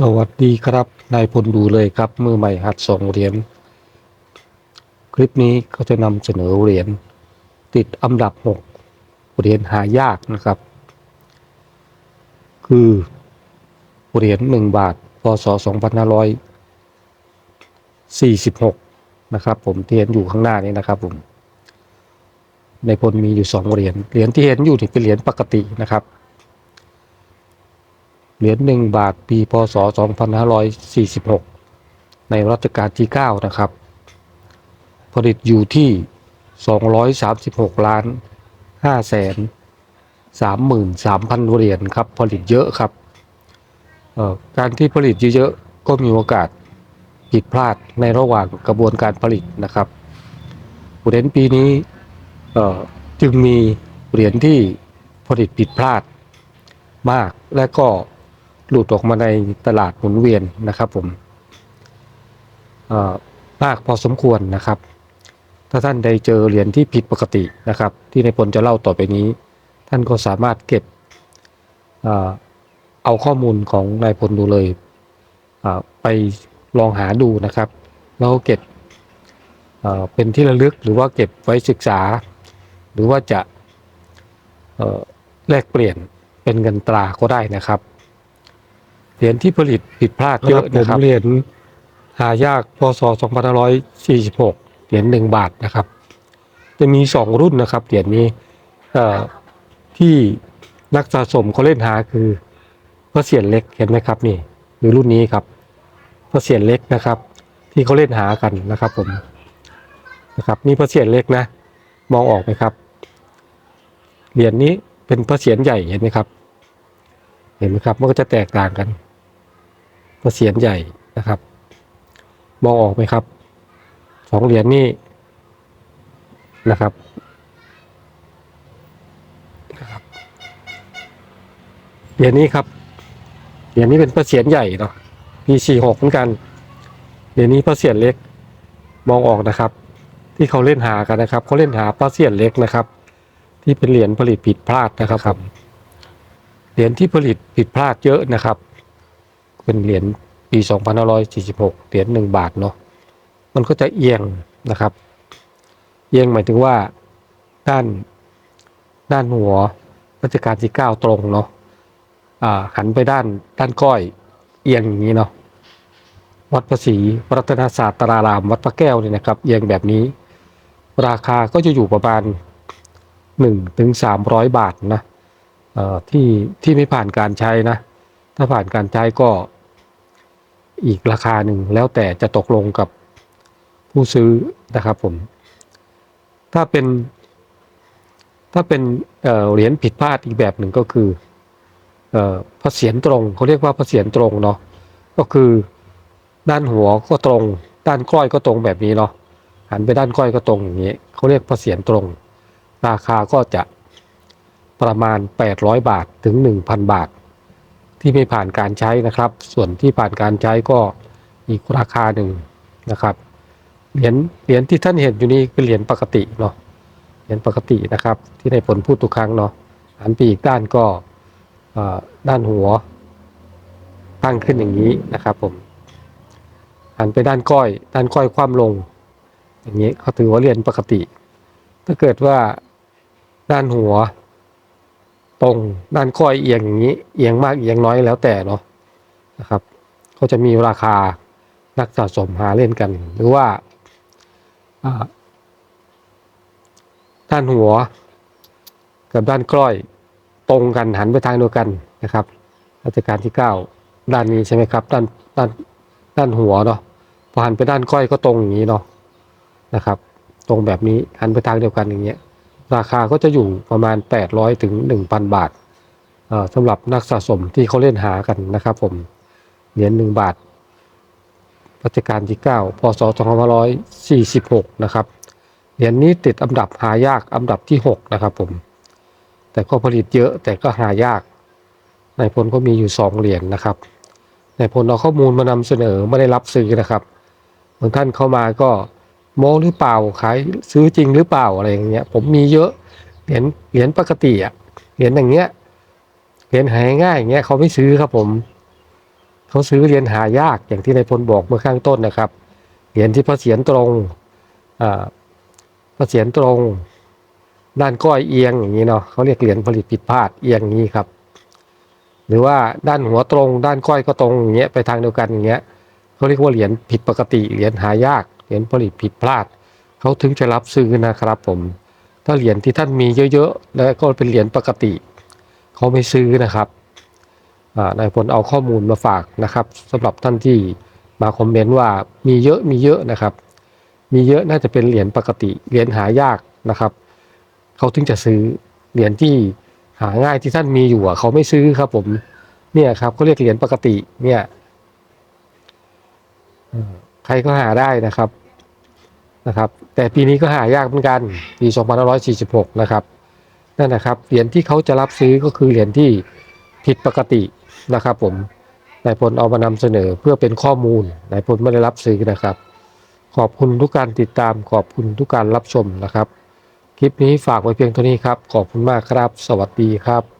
สวัสดีครับนายพลดูเลยครับ มือใหม่หัดสองเหรียญคลิปนี้ก็จะนำเสนอเหรียญติดอันดับหกเหรียญหายากนะครับ คือเหรียญหนึ่งบาทพศสองพันห้าร้อยสี่สิบหกนะครับผมที่เห็นอยู่ข้างหน้านี้นะครับผมในพลมีอยู่สองเหรียญเหรียญที่เห็นอยู่นี่เป็นเหรียญปกตินะครับ เหรียญหนึ่งบาทปีพศ 2546 ในรัชกาลที่ 9 นะครับ ผลิตอยู่ที่ 236 ล้าน5แสน33,000 เหรียญครับ ผลิตเยอะครับ การที่ผลิตเยอะๆ ก็มีโอกาสผิดพลาดในระหว่างกระบวนการผลิตนะครับเหรียญปีนี้จึงมีเหรียญที่ผลิตผิดพลาดมากและก็ หลุดออกมาในตลาดหมุนเวียนนะครับผมมากพอสมควรนะครับ ถ้าท่านใดเจอเหรียญที่ผิดปกตินะครับ ที่ในพลจะเล่าต่อไปนี้ ท่านก็สามารถเก็บเอาข้อมูลของนายพลดูเลยไปลองหาดูนะครับแล้วเก็บเอ่อเป็นที่ระลึกหรือว่าเก็บไว้ศึกษา หรือว่าจะแลกเปลี่ยนเป็นเงินตราก็ได้นะครับ เหรียญที่ผลิตผิดพลาดเยอะนะครับเหรียญหายากพศ2546 เหรียญหนึ่งบาทนะครับ จะมีสองรุ่นนะครับ เหรียญนี้เอ่อที่นักสะสมเขาเล่นหาคือพระเศียรเล็กเห็นไหมครับนี่หรือรุ่นนี้ครับพระเศียรเล็กนะครับ ที่เขาเล่นหากันนะครับ ผมนะครับนี่พระเศียรเล็กนะ มองออกไหมครับ เหรียญนี้เป็นพระเศียรใหญ่เห็นไหมครับ เห็นไหมครับมันก็จะแตกต่างกัน เศียรใหญ่นะครับ มองออกไหมครับสองเหรียญนี่นะครับเหรียญนี้ครับเหรียญนี้เป็นพระเศียรใหญ่เนาะปีสี่หกเหมือนกันเหรียญนี้พระเศียรเล็กมองออกนะครับ ที่เขาเล่นหากันนะครับเขาเล่นหาพระเศียรเล็กนะครับ ที่เป็นเหรียญผลิตผิดพลาดนะครับครับเหรียญที่ผลิตผิดพลาดเยอะนะครับ เป็นเหรียญปี 2546 เหรียญหนึ่งบาทเนาะมันก็จะเอียงนะครับ เอียงหมายถึงว่าด้านด้านหัวรัชกาลที่ 9 ตรงเนาะอ่าหันไปด้านด้านก้อยเอียงอย่างนี้เนาะวัดภาษีรัตนศาสตราราม วัดพระแก้วเนี่ยนะครับ เอียงแบบนี้ ราคาก็จะอยู่ประมาณ1ถึง300 บาทนะเอ่อที่ที่ไม่ผ่านการใช้นะ ถ้าผ่านการใช้ก็ อีกราคาหนึ่งแล้วแต่จะตกลงกับผู้ซื้อนะครับผม ถ้าเป็น ถ้าเป็นเเหรียญผิดพลาดอีกแบบหนึ่งก็คือเอพระเศียรตรงเขาเรียกว่าพระเศียรตรงเนาะก็คือด้านหัวก็ตรง ด้านก้อยก็ตรงแบบนี้เนาะหันไปด้านก้อยก็ตรงอย่างนี้เขาเรียกพระเศียรตรง ราคาก็จะประมาณ 800 บาทถึง 1,000 บาท ที่ไม่ผ่านการใช้นะครับ ส่วนที่ผ่านการใช้ก็อีกราคาหนึ่งนะครับเหรียญเหรียญที่ท่านเห็นอยู่นี้คือเหรียญปกติเนาะเหรียญปกตินะครับ ที่ในผลพูดทุกครั้งเนาะหันไปอีกด้านก็ด้านหัว ตั้งขึ้นอย่างนี้นะครับผมหันไปด้านก้อย ด้านก้อยคว่ำลง อย่างนี้เขาถือว่าเหรียญปกติ ถ้าเกิดว่าด้านหัว ตรงด้านก้อยเอียงอย่างนี้ เอียงมากเอียงน้อยแล้วแต่เนาะนะครับ ก็จะมีราคานักสะสมหาเล่นกัน หรือว่าอ่าด้านหัว กับด้านกล้อยตรงกันหันไปทางเดียวกันนะครับรัชกาลที่เก้าด้านนี้ใช่ไหมครับ ด้านด้านด้านหัวเนาะพอหันไปด้านก้อยก็ตรงอย่างนี้เนาะนะครับ ตรงแบบนี้หันไปทางเดียวกันอย่างเงี้ย ราคาก็จะอยู่ประมาณ 800ถึง1,000 บาทเอ่อสำหรับนักสะสมที่เขาเล่นหากันนะครับผมเหรียญ1บาทรัชกาลที่ 9 พศ 2546 นะครับเหรียญนี้ติดอันดับหายากอันดับที่ 6 นะครับผม แต่ก็ผลิตเยอะแต่ก็หายาก ในพลก็มีอยู่ 2 เหรียญนะครับ ในพลเอาข้อมูลมานำเสนอไม่ได้รับซื้อนะครับบางท่านเข้ามาก็ โมหรือเปล่าขายซื้อจริงหรือเปล่าอะไรอย่างเงี้ยผมมีเยอะเหรียญเหรียญปกติอะเหรียญอย่างเงี้ยเหรียญหายง่ายอย่างเงี้ยเขาไม่ซื้อครับผมเขาซื้อเหรียญหายากอย่างที่นายพลบอกเมื่อข้างต้นนะครับเหรียญที่พระเศียรตรงอ่าพระเศียรตรงด้านก้อยเอียงอย่างนี้เนาะเขาเรียกเหรียญผลิตผิดพลาดเอียงอย่างนี้ครับ หรือว่าด้านหัวตรง ด้านก้อยก็ตรงอย่างเงี้ยไปทางเดียวกันอย่างเงี้ยเขาเรียกว่าเหรียญผิดปกติเหรียญหายาก เหรียญผลิตผิดพลาด เขาถึงจะรับซื้อนะครับผม ถ้าเหรียญที่ท่านมีเยอะๆ แล้วก็เป็นเหรียญปกติ เขาไม่ซื้อนะครับนายพลเอาข้อมูลมาฝากนะครับสำหรับท่านที่มาคอมเมนต์ว่ามีเยอะมีเยอะนะครับ มีเยอะน่าจะเป็นเหรียญปกติเหรียญหายากนะครับ เขาถึงจะซื้อเหรียญที่หาง่ายที่ท่านมีอยู่เขาไม่ซื้อครับผมเนี่ยครับเขาเรียกเหรียญปกติเนี่ยอ่อ ใครก็หาได้นะครับนะครับ แต่ปีนี้ก็หายากเหมือนกันปี 2546 นะครับนั่นนะครับเหรียญที่เขาจะรับซื้อก็คือเหรียญที่ผิดปกตินะครับผมนายพลเอามานำเสนอเพื่อเป็นข้อมูลนายพลไม่ได้รับซื้อนะครับ ขอบคุณทุกการติดตามขอบคุณทุกการรับชมนะครับ คลิปนี้ฝากไว้เพียงเท่านี้ครับ ขอบคุณมากครับ สวัสดีครับ